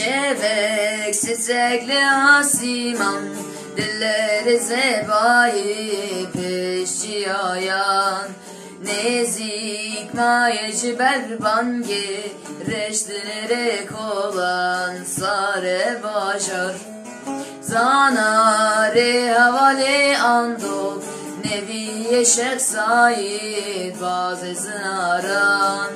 sevek çiçekli asiman. Dilleri zebayi peşçi ayan. Nezik mayeci berbangi Reştinerek olan sare başar. Zanare havale andol Neviye şek sayid bazı zinaran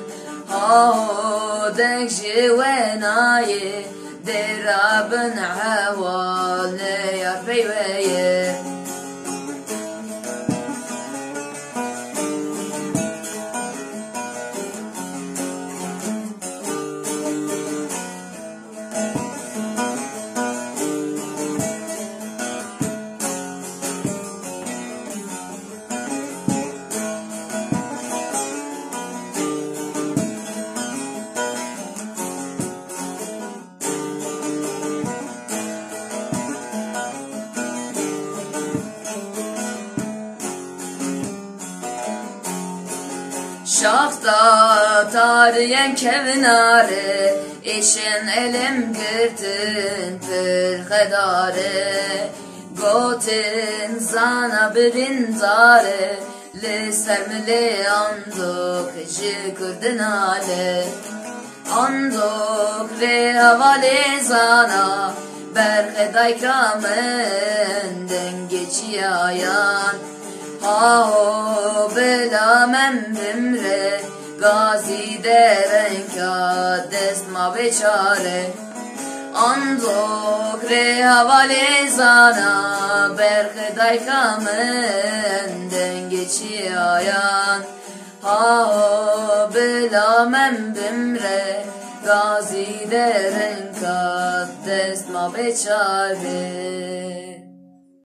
آه دك جواناي درابن عوالي يا بيوي Şafta tariyen kevnare İşin elim girtin pırhedare Gotin zana birindare Li sermili andok ji kurdinale Andok li havale zana Berheday kramen men bimre Gazi derenka dest ma beçare Andok re havale zana Berheday kamen dengeçi ayan. Aho bela men bimre Gazi derenka dest ma beçare